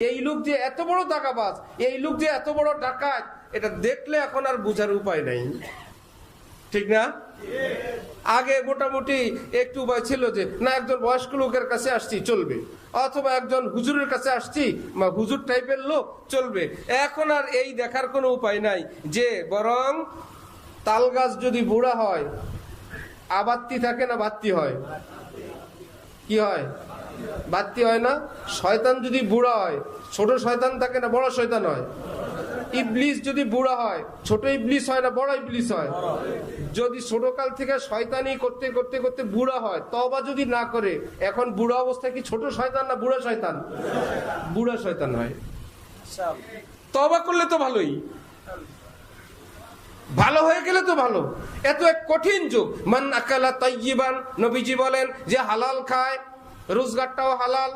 এই লোক যে এত বড় টাকাবাজ, এই লোক যে এত বড় ডাকাত, এটা দেখলে এখন আর বুঝার উপায় নাই। ঠিক না? আগে মোটামুটি একটু উপায় ছিল যে, না, একজন বয়স্ক লোকের কাছে আসছি, চলবে। অথবা একজন হুজুরের কাছে আসছি, বা হুজুর টাইপের লোক, চলবে। এখন আর এই দেখার কোনো উপায় নাই যে, বরং তাল গাছ যদি বুড়া হয়, আবাত্তি থাকে না বাত্তি হয়? কি হয়? বাত্তি হয় না। শয়তান যদি বুড়া হয়, ছোট শয়তান থাকে না, বড় শয়তান হয়। ইবলিস যদি বুড়া হয়, ছোট ইবলিস হয় না, বড় ইবলিস হয়। যদি ছোট কাল থেকে শয়তানি করতে করতে করতে বুড়া হয় তবা যদি না করে, এখন বুড়া অবস্থায় কি ছোট শয়তান না বুড়া শয়তান? বুড়া শয়তান হয়। তবা করলে তো ভালোই। ভালো হয়ে গেলে তো ভালো। এত এক কঠিন যুগ। মান আকালা তাইয়িবান, নবীজি বলেন যে হালাল খায় রোজগারটাও হালাল,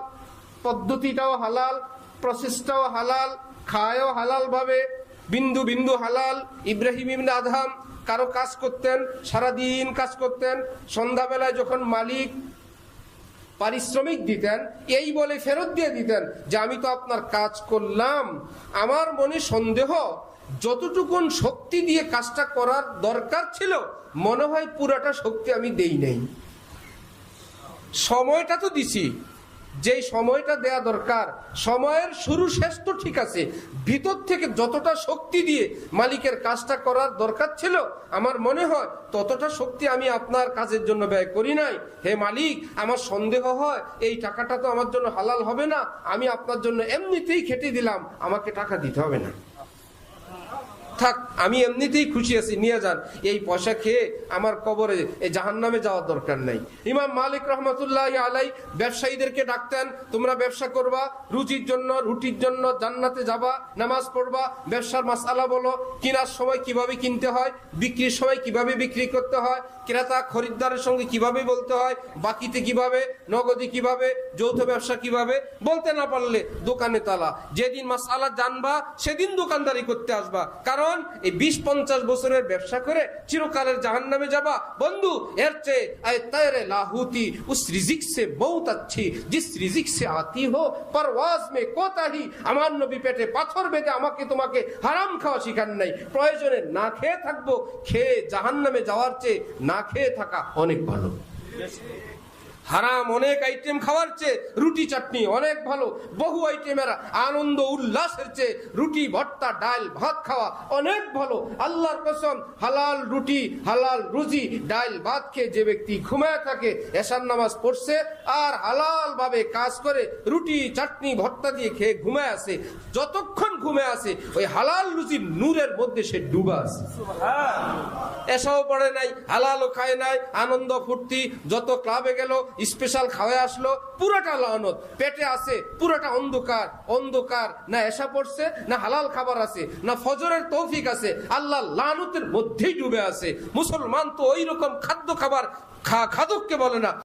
পদ্ধতিটাও হালাল প্রসেসটাও হালাল, খায়ও হালাল ভাবে বিন্দু বিন্দু হালাল, ইব্রাহিম আদহাম কারও কাজ করতেন, সারাদিন কাজ করতেন, সন্ধ্যাবেলায় যখন মালিক পারিশ্রমিক দিতেন, এই বলে ফেরত দিয়ে দিতেন যে আমি তো আপনার কাজ করলাম। আমার মনে সন্দেহ, যতটুকুন শক্তি দিয়ে কাজটা করার দরকার ছিল, মনে হয় পুরাটা শক্তি আমি দেই নাই। সময়টা তো দিছি। যেই সময়টা দেয়া দরকার, সময়ের শুরু শেষ তো ঠিক আছে। ভিতর থেকে যতটা শক্তি দিয়ে মালিকের কাজটা করার দরকার ছিল, আমার মনে হয় ততটা শক্তি আমি আপনার কাজের জন্য ব্যয় করি নাই। হে মালিক, আমার সন্দেহ হয়, এই টাকাটা তো আমার জন্য হালাল হবে না, আমি আপনার জন্য এমনিতেই খেটে দিলাম, আমাকে টাকা দিতে হবে না। থাক, আমি এমনিতেই খুশি আছি, নিয়ে যান। এই পয়সা খেয়ে আমার কবরে জাহান নামে যাওয়ার দরকার নাই। ইমাম মালিক রহমতুল্লাহ আলাই ব্যবসায়ীদেরকে ডাকতেন, তোমরা ব্যবসা করবা রুচির জন্য, রুটির জন্য, জান্নাতে যাবা, নামাজ পড়বা, ব্যবসার মাসালা বলো, কেনার সময় কীভাবে কিনতে হয়, বিক্রির সময় কীভাবে বিক্রি করতে হয়, ক্রেতা, খরিদ্দারের সঙ্গে কীভাবে বলতে হয়, বাকিতে কীভাবে, নগদে কীভাবে, যৌথ ব্যবসা কীভাবে? বলতে না পারলে দোকানে তালা। যেদিন মাসালা জানবা, সেদিন দোকানদারি করতে আসবা। কারণ এই বিশ পঞ্চাশ বছরের ব্যবসা করে চিরকালের জাহান নামে যাবা। বন্ধু, এর চেয়ে লাহুতি, উস রিজিক সে বহুত আচ্ছি, জিস রিজিক সে আতি হো, পরওয়াজ মে কোতাহি আমার নবী পেটে পাথর বেঁধে আমাকে তোমাকে হারাম খাওয়া শিখান নাই। প্রয়োজনে না খেয়ে থাকব, খেয়ে জাহান নামে যাওয়ার চেয়ে না খেয়ে থাকা অনেক ভালো। হারাম অনেক আইটেম খাওয়ার চেয়ে রুটি চাটনি অনেক ভালো। বহু আইটেমের আনন্দ উল্লাসের চেয়ে রুটি ভর্তা ডাল ভাত খাওয়া অনেক ভালো। আল্লাহর কসম হালাল রুটি হালাল রুজি ডাল ভাত খেয়ে যে ব্যক্তি ঘুমায় থাকে এশার নামাজ পড়ছে আর হালাল ভাবে কাজ করে রুটি চাটনি ভর্তা দিয়ে খেয়ে ঘুমায় আসে যতক্ষণ ঘুমে আসে ওই হালাল রুজির নূরের মধ্যে সে ডুবা আছে এসাও পড়ে নাই হালালও খায় নাই আনন্দ ফুর্তি যত ক্লাবে গেল স্পেশাল খাওয়া আসলো, পুরোটা লানত পেটে আছে পুরোটা অন্ধকার অন্ধকার। না এসা পড়ছে, না হালাল খাবার আছে, না ফজরের তৌফিক আছে। আল্লাহ লানতের মধ্যেই ডুবে আছে। মুসলমান তো ওই রকম খাদ্য খাবার খাদককে বলে না।